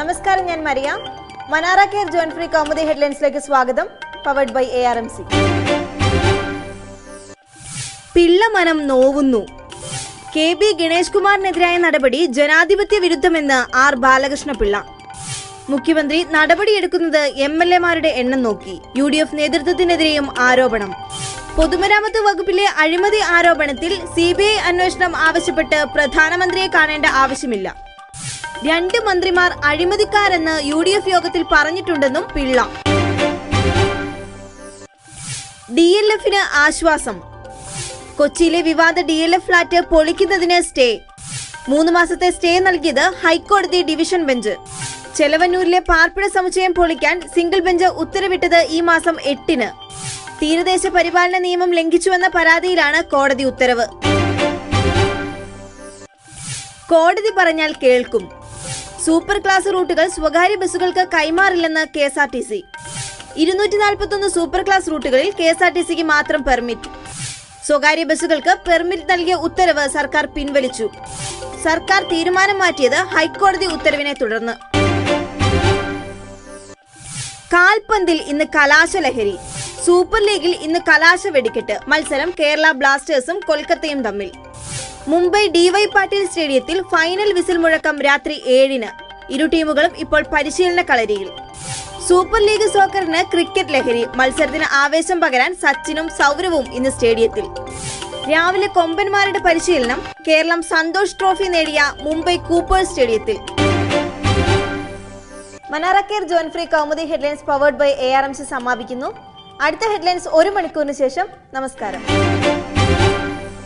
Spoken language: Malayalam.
നമസ്കാരം ഞാൻ മരിയ. മനാറ കെയർ ജോൺ ഫ്രീ കൗമുദി ഹെഡ്ലൈൻസിലേക്ക് സ്വാഗതം powered by A R M C പിള്ളമനം നോവുന്നു. കെ ബി ഗണേഷ് കുമാറിനെതിരായ നടപടി ജനാധിപത്യ വിരുദ്ധമെന്ന് ആർ ബാലകൃഷ്ണ പിള്ള. മുഖ്യമന്ത്രി നടപടിയെടുക്കുന്നത് എം എൽ എമാരുടെ എണ്ണം നോക്കി. യു ഡി എഫ് നേതൃത്വത്തിനെതിരെയും ആരോപണം. പൊതുമരാമത്ത് വകുപ്പിലെ അഴിമതി ആരോപണത്തിൽ സി ബി ഐ അന്വേഷണം ആവശ്യപ്പെട്ട് പ്രധാനമന്ത്രിയെ കാണേണ്ട ആവശ്യമില്ല. രണ്ട് മന്ത്രിമാർ അഴിമതിക്കാരെന്ന് യു ഡി എഫ് യോഗത്തിൽ പറഞ്ഞിട്ടുണ്ടെന്നും പിള്ള. ഡി എൽ എഫിന് ആശ്വാസം. കൊച്ചിയിലെ വിവാദ ഡി എൽ എഫ് ഫ്ളാറ്റ് പൊളിക്കുന്നതിന് സ്റ്റേ. മൂന്ന് മാസത്തെ സ്റ്റേ നൽകിയത് ഹൈക്കോടതി ഡിവിഷൻ ബെഞ്ച്. ചെലവന്നൂരിലെ പാർപ്പിട സമുച്ചയം പൊളിക്കാൻ സിംഗിൾ ബെഞ്ച് ഉത്തരവിട്ടത് ഈ മാസം എട്ടിന്. തീരദേശ പരിപാലന നിയമം ലംഘിച്ചുവെന്ന പരാതിയിലാണ് കോടതി ഉത്തരവ്. കോടതി പറഞ്ഞാൽ കേൾക്കും. സൂപ്പർ ക്ലാസ് റൂട്ടുകൾ സ്വകാര്യ ബസ്സുകൾക്ക് കൈമാറില്ലെന്ന് K S R T C. ഇരുന്നൂറ്റി നാൽപ്പത്തൊന്ന് സൂപ്പർ ക്ലാസ് റൂട്ടുകളിൽ കെ എസ് ആർ ടി സിക്ക് മാത്രം പെർമിറ്റ്. സ്വകാര്യ ബസ്സുകൾക്ക് പെർമിറ്റ് നൽകിയ ഉത്തരവ് സർക്കാർ പിൻവലിച്ചു. സർക്കാർ തീരുമാനം മാറ്റിയത് ഹൈക്കോടതി ഉത്തരവിനെ തുടർന്ന്. കാൽപന്തിൽ ഇന്ന് കലാശലഹരി സൂപ്പർ ലീഗിൽ ഇന്ന് കലാശ വെടിക്കെട്ട്. മത്സരം കേരള ബ്ലാസ്റ്റേഴ്സും കൊൽക്കത്തയും തമ്മിൽ. മുംബൈ ഡിവൈ പാട്ടീൽ സ്റ്റേഡിയത്തിൽ ഫൈനൽ വിസിൽ മുഴക്കം രാത്രി ഏഴിന്. ഇരു ടീമുകളും ഇപ്പോൾ പരിശീലന കളരിയിൽ. സൂപ്പർ ലീഗ് സോക്കറിന് ക്രിക്കറ്റ് ലഹരി. മത്സരത്തിന് ആവേശം പകരാൻ സച്ചിനും സൗരവും ഇന്ന് സ്റ്റേഡിയത്തിൽ. രാവിലെ കൊമ്പന്മാരുടെ പരിശീലനം കേരളം സന്തോഷ് ട്രോഫി നേടിയ മുംബൈ കൂപ്പേഴ്സ് സ്റ്റേഡിയത്തിൽ. മനാറക്കേർ ജോൺഫ്രി ജോൺ free Kaumudi headlines powered by A R M C സമാപിക്കുന്നു. അടുത്ത ഹെഡ്ലൈൻസ് ഒരു മണിക്കൂറിന് ശേഷം. നമസ്കാരം.